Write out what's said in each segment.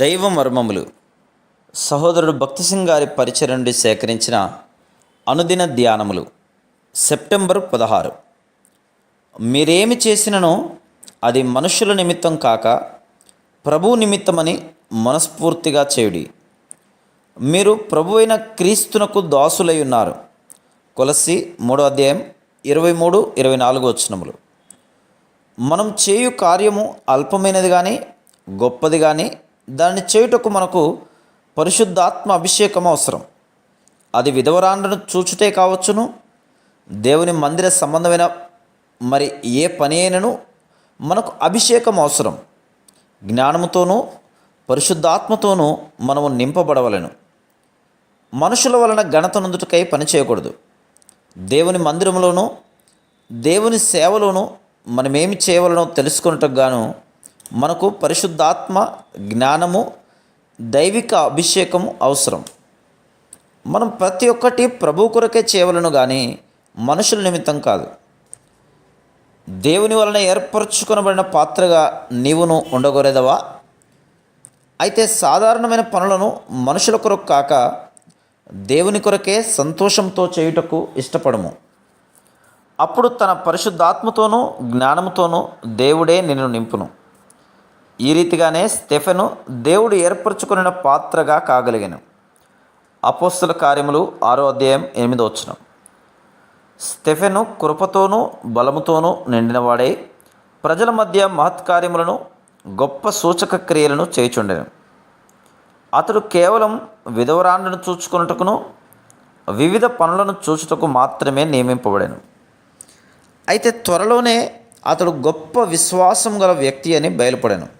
దైవ మర్మములు. సహోదరుడు భక్తి సింగ్ గారి పరిచయం నుండి సేకరించిన అనుదిన ధ్యానములు. సెప్టెంబర్ పదహారు. మీరేమి చేసిననో అది మనుషుల నిమిత్తం కాక ప్రభు నిమిత్తమని మనస్ఫూర్తిగా చేయుడి. మీరు ప్రభు అయిన క్రీస్తునకు దాసులై ఉన్నారు. కొలసి మూడో అధ్యాయం ఇరవై మూడు ఇరవై నాలుగు వచనములు. మనం చేయు కార్యము అల్పమైనది కానీ గొప్పది కానీ దాన్ని చేయుటకు మనకు పరిశుద్ధాత్మ అభిషేకం అవసరం. అది విధవరాండ్రను చూచుటే కావచ్చును దేవుని మందిర సంబంధమైన మరి ఏ పని అయినను మనకు అభిషేకం అవసరం. జ్ఞానముతోనూ పరిశుద్ధాత్మతోనూ మనము నింపబడవలను. మనుషుల వలన ఘనత నందుటకై పని చేయకూడదు. దేవుని మందిరంలోనూ దేవుని సేవలోనూ మనమేమి చేయవలనో తెలుసుకున్నట్టుకు గాను మనకు పరిశుద్ధాత్మ జ్ఞానము దైవిక అభిషేకము అవసరం. మనం ప్రతి ఒక్కటి ప్రభు కొరకే చేయవలను కానీ మనుషుల నిమిత్తం కాదు. దేవుని వలన ఏర్పరచుకొనబడిన పాత్రగా నీవును ఉండగోరేదవా? అయితే సాధారణమైన పనులను మనుషుల కొరకు కాక దేవుని కొరకే సంతోషంతో చేయుటకు ఇష్టపడము. అప్పుడు తన పరిశుద్ధాత్మతోనూ జ్ఞానముతోనూ దేవుడే నిన్ను నింపును. ఈ రీతిగానే స్టెఫెను దేవుడు ఏర్పరచుకున్న పాత్రగా కాగలిగాను. అపోస్తుల కార్యములు ఆరో అధ్యాయం ఎనిమిదో వచ్చిన స్టెఫెను కృపతోనూ బలముతోనూ నిండినవాడై ప్రజల మధ్య మహత్కార్యములను గొప్ప సూచక క్రియలను చేయుచుండెను. అతడు కేవలం విధవరాండ్రను చూచుకొనుటకును వివిధ పనులను చూచుటకు మాత్రమే నియమింపబడాను. అయితే త్వరలోనే అతడు గొప్ప విశ్వాసం గల వ్యక్తి అని బయలుపడాను.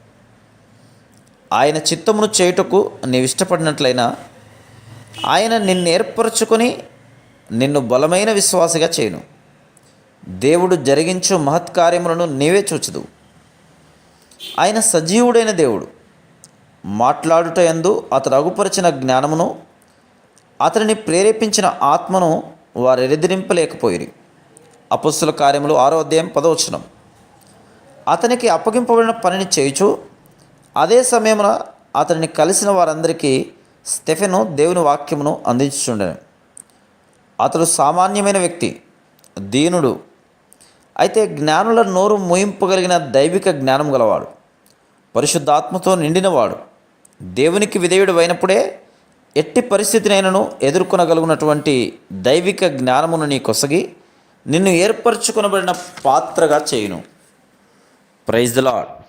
ఆయన చిత్తమును చేయుటకు నీవు ఇష్టపడినట్లయినా ఆయన నిన్ను ఏర్పరచుకొని నిన్ను బలమైన విశ్వాసగా చేయను. దేవుడు జరిగించు మహత్కార్యములను నీవే చూచదు ఆయన సజీవుడైన దేవుడు మాట్లాడుట ఎందు అతడు అగుపరిచిన జ్ఞానమును అతనిని ప్రేరేపించిన ఆత్మను వారు ఎదిరింపలేకపోయిరి అపస్సుల కార్యములు ఆరో అధ్యాయం పదవచనం అతనికి అప్పగింపబడిన పనిని చేయుచు అదే సమయమున అతనిని కలిసిన వారందరికీ స్టెఫెను దేవుని వాక్యమును అందించుచుండెను. అతడు సామాన్యమైన వ్యక్తి దీనుడు. అయితే జ్ఞానుల నోరు మూయింపగలిగిన దైవిక జ్ఞానం గలవాడు. పరిశుద్ధాత్మతో నిండినవాడు. దేవునికి విధేయుడు అయినప్పుడే ఎట్టి పరిస్థితినైనను ఎదుర్కొనగలుగునటువంటి దైవిక జ్ఞానమును నీ కొసగి నిన్ను ఏర్పరచుకొనబడిన పాత్రగా చేయును. Praise the lord